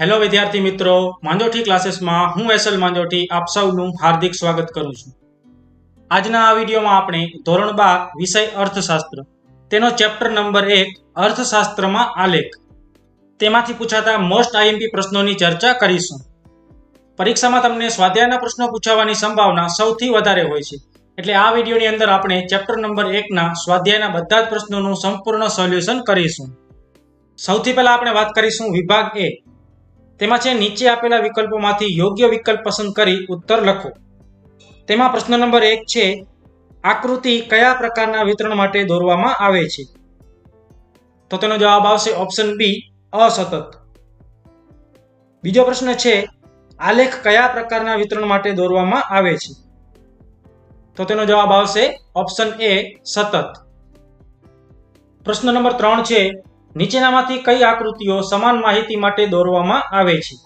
Hello વિદ્યાર્થી મિત્રો. માંજોઠી ક્લાસીસમાં હું એસએલ માંજોઠી આપ સૌનું હાર્દિક સ્વાગત કરું છું. આજના આ વિડીયોમાં આપણે ધોરણ બાર વિષય અર્થશાસ્ત્ર, તેનો ચેપ્ટર નંબર એક અર્થશાસ્ત્રમાં આલેખ. તેમાંથી પૂછાતા મોસ્ટ આઈએમપી પ્રશ્નોની ચર્ચા કરીશું. પરીક્ષામાં તમને સ્વાધ્યાયના પ્રશ્નો પૂછાવાની સંભાવના સૌથી વધારે હોય છે. એટલે આ વિડીયોની અંદર આપણે ચેપ્ટર નંબર એકના સ્વાધ્યાયના બધા જ પ્રશ્નોનું સંપૂર્ણ સોલ્યુશન કરીશું. સૌથી પહેલા આપણે વાત કરીશું વિભાગ એ. તેમાં છે, નીચે આપેલા વિકલ્પોમાંથી યોગ્ય વિકલ્પ પસંદ કરી ઉત્તર લખો. તેમાં પ્રશ્ન નંબર એક છે, આકૃતિ કયા પ્રકારના વિતરણ માટે દોરવામાં આવે છે? તો તેનો જવાબ આવશે ઓપ્શન બી, અસતત. બીજો પ્રશ્ન છે, આલેખ કયા પ્રકારના વિતરણ માટે દોરવામાં આવે છે? તો તેનો જવાબ આવશે ઓપ્શન એ, સતત. પ્રશ્ન નંબર ત્રણ છે નીચેનામાંથી કઈ આકૃતિઓ સમાન માહિતી માટે દોરવામાં આવે છે?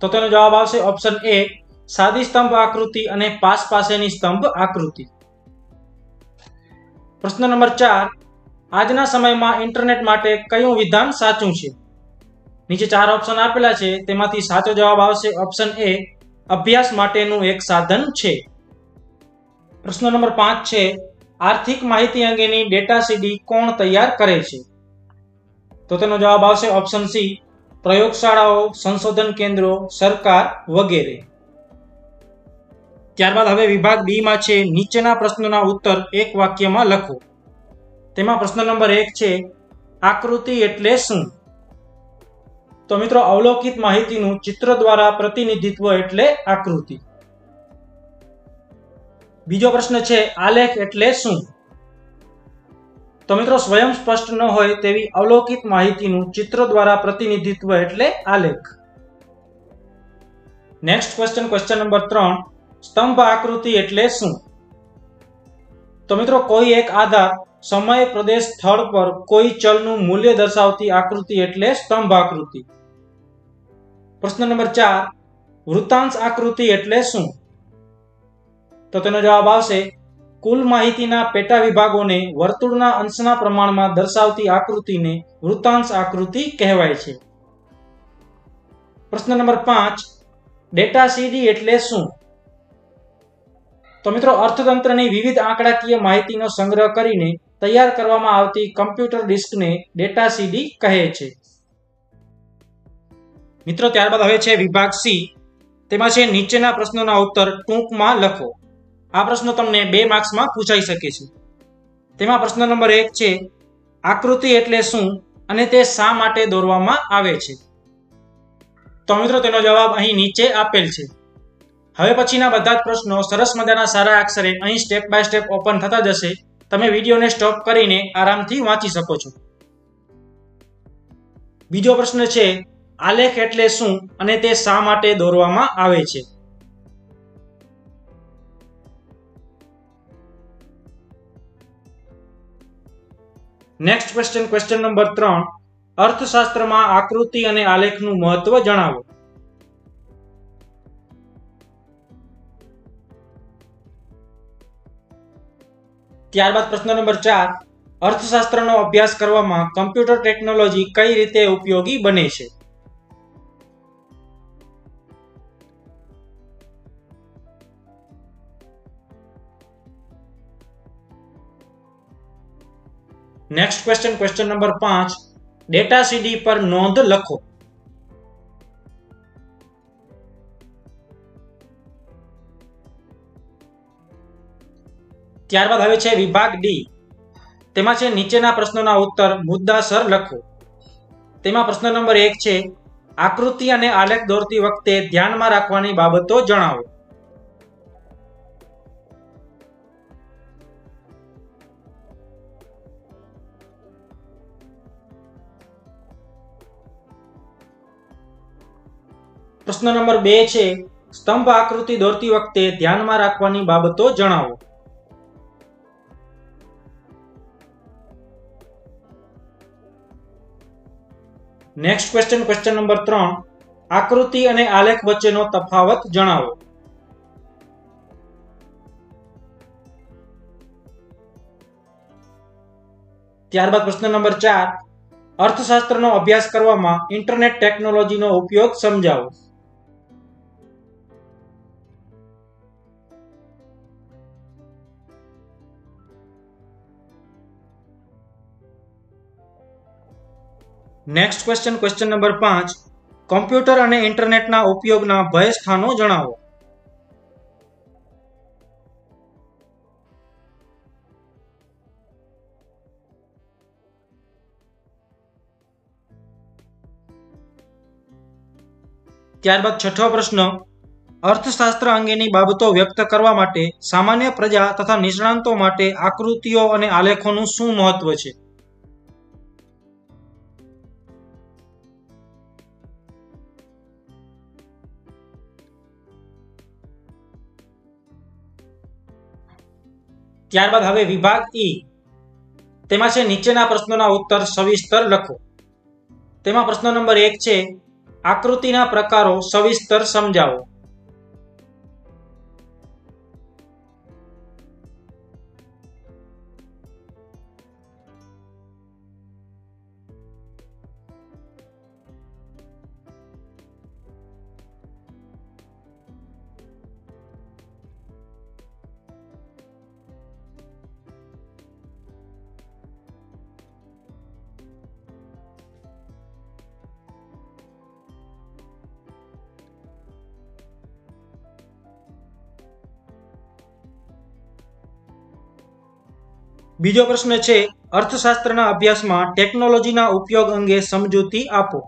તો તેનો જવાબ આવશે ઓપ્શન એ સાદી સ્તંભ આકૃતિ અને પાસ પાસેની સ્તંભ આકૃતિ. પ્રશ્ન નંબર ચાર, આજના સમયમાં ઇન્ટરનેટ માટે કયું વિધાન સાચું છે? નીચે ચાર ઓપ્શન આપેલા છે, તેમાંથી સાચો જવાબ આવશે ઓપ્શન એ અભ્યાસ માટેનું એક સાધન છે. પ્રશ્ન નંબર પાંચ છે, આર્થિક માહિતી અંગેની ડેટા સીડી કોણ તૈયાર કરે છે? તો તેનો જવાબ આવશે ઓપ્શન સી પ્રયોગશાળાઓ, સંશોધન કેન્દ્રો, સરકાર વગેરે. ત્યારબાદ હવે વિભાગ બી માં છે, નીચેના પ્રશ્નોના ઉત્તર એક વાક્યમાં લખો. તેમાં પ્રશ્ન નંબર એક છે, આકૃતિ એટલે શું? તો મિત્રો, અવલોકિત માહિતીનું ચિત્ર દ્વારા પ્રતિનિધિત્વ એટલે આકૃતિ. બીજો પ્રશ્ન છે, આલેખ એટલે શું? તો મિત્રો સ્વયં સ્પષ્ટ ન હોય તેવી અવલોકિત માહિતીનું ચિત્ર દ્વારા પ્રતિનિધિત્વ એટલે આલેખ. નેક્સ્ટ ક્વેશ્ચન ક્વેશ્ચન નંબર ત્રણ. સ્તંભ આકૃતિ એટલે શું? તો મિત્રો કોઈ એક આધાર સમય, પ્રદેશ, સ્થળ પર કોઈ ચલનું મૂલ્ય દર્શાવતી આકૃતિ એટલે સ્તંભ આકૃતિ. પ્રશ્ન નંબર ચાર. વૃત્તાંશ આકૃતિ એટલે શું? તો તેનો જવાબ આવશે કુલ માહિતીના પેટા વિભાગોને વર્તુળના અંશના પ્રમાણમાં દર્શાવતી આકૃતિને વૃત્તાંશ આકૃતિ કહેવાય છે. પ્રશ્ન નંબર પાંચ, ડેટા સીડી એટલે શું? તો મિત્રો, અર્થતંત્રની વિવિધ આંકડાકીય માહિતીનો સંગ્રહ કરીને તૈયાર કરવામાં આવતી કમ્પ્યુટર ડિસ્કને ડેટા સીડી કહે છે. મિત્રો, ત્યારબાદ હવે છે વિભાગ સી. તેમાં છે નીચેના પ્રશ્નોના ઉત્તર ટૂંકમાં લખો. આ પ્રશ્નો તમને બે માર્ક્સમાં પૂછાઈ શકે છે. તેમાં પ્રશ્ન નંબર એક છે, આકૃતિ એટલે શું અને તે શા માટે દોરવામાં આવે છે? તો મિત્રો તેનો જવાબ અહીં નીચે આપેલ છે. હવે પછીના બધા જ પ્રશ્નો સરસ મજાના સારા અક્ષરે અહીં સ્ટેપ બાય સ્ટેપ ઓપન થતા જશે. તમે વિડીયોને સ્ટોપ કરીને આરામથી વાંચી શકો છો. બીજો પ્રશ્ન છે, આલેખ એટલે શું અને તે શા માટે દોરવામાં આવે છે? નેક્સ્ટ ક્વેશ્ચન ક્વેશ્ચન નંબર ત્રણ અર્થશાસ્ત્રમાં આકૃતિ અને આલેખનું મહત્વ જણાવો. ત્યારબાદ પ્રશ્ન નંબર ચાર. અર્થશાસ્ત્રનો અભ્યાસ કરવામાં કમ્પ્યુટર ટેકનોલોજી કઈ રીતે ઉપયોગી બને છે? નેક્સ્ટ ક્વેશ્ચન ક્વેશ્ચન નંબર પાંચ. ડેટા સીડી પર નોંધ લખો. ત્યારબાદ હવે છે વિભાગ ડી તેમાં છે નીચેના પ્રશ્નોના ઉત્તર. મુદ્દાસર લખો. તેમાં પ્રશ્ન નંબર એક છે, આકૃતિ અને આલેખ દોરતી વખતે ધ્યાનમાં રાખવાની બાબતો જણાવો. પ્રશ્ન નંબર બે છે, સ્તંભ આકૃતિ દોરતી વખતે ધ્યાનમાં રાખવાની બાબતો જણાવો. નેક્સ્ટ ક્વેશ્ચન ક્વેશ્ચન નંબર ત્રણ. આકૃતિ અને આલેખ વચ્ચેનો તફાવત જણાવો. ત્યારબાદ પ્રશ્ન નંબર ચાર. અર્થશાસ્ત્રનો અભ્યાસ કરવામાં ઇન્ટરનેટ ટેકનોલોજીનો ઉપયોગ સમજાવો. નેક્સ્ટ ક્વેશ્ચન ક્વેશ્ચન નંબર પાંચ. કોમ્પ્યુટર અને ઇન્ટરનેટના ઉપયોગના ભય સ્થાનો જણાવો. ત્યારબાદ છઠ્ઠો પ્રશ્ન. અર્થશાસ્ત્ર અંગેની બાબતો વ્યક્ત કરવા માટે સામાન્ય પ્રજા તથા નિષ્ણાંતો માટે આકૃતિઓ અને આલેખોનું શું મહત્વ છે? ત્યારબાદ હવે વિભાગ ઈ તેમાં છે નીચેના પ્રશ્નોના ઉત્તર સવિસ્તર લખો. તેમાં પ્રશ્ન નંબર એક છે, આકૃતિના પ્રકારો સવિસ્તર સમજાવો. બીજો પ્રશ્ન છે અર્થશાસ્ત્રના અભ્યાસમાં ટેકનોલોજીના ઉપયોગ અંગે સમજૂતી આપો.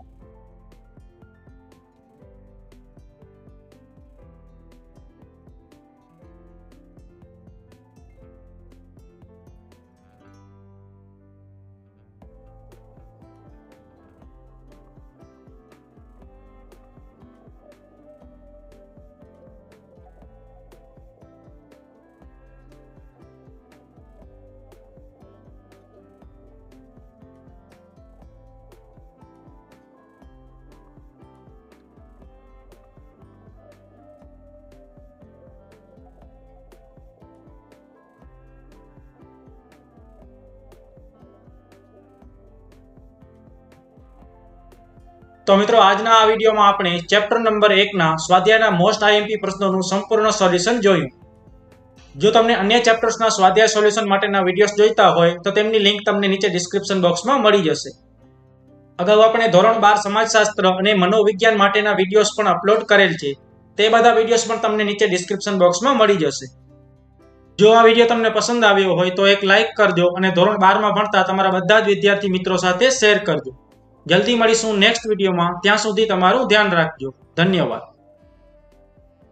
તો મિત્રો, આજના આ વિડીયોમાં આપણે ચેપ્ટર નંબર એકના સ્વાધ્યાયના મોસ્ટ આઈએમપી પ્રશ્નોનું સંપૂર્ણ સોલ્યુશન જોયું. જો તમને અન્ય ચેપ્ટર્સના સ્વાધ્યાય સોલ્યુશન માટેના વિડીયોઝ જોઈતા હોય, તો તેમની લિંક તમને નીચે ડિસ્ક્રિપ્શન બોક્સમાં મળી જશે. અગાઉ આપણે ધોરણ બાર સમાજશાસ્ત્ર અને મનોવિજ્ઞાન માટેના વિડીયોઝ પણ અપલોડ કરેલ છે. તે બધા વિડીયોઝ પણ તમને નીચે ડિસ્ક્રિપ્શન બોક્સમાં મળી જશે. જો આ વીડિયો તમને પસંદ આવ્યો હોય, તો એક લાઇક કરજો અને ધોરણ બારમાં ભણતા તમારા બધા જ વિદ્યાર્થી મિત્રો સાથે શેર કરજો. જલ્દી મળીશું નેક્સ્ટ વિડીયોમાં ત્યાં સુધી તમારું ધ્યાન રાખજો. ધન્યવાદ.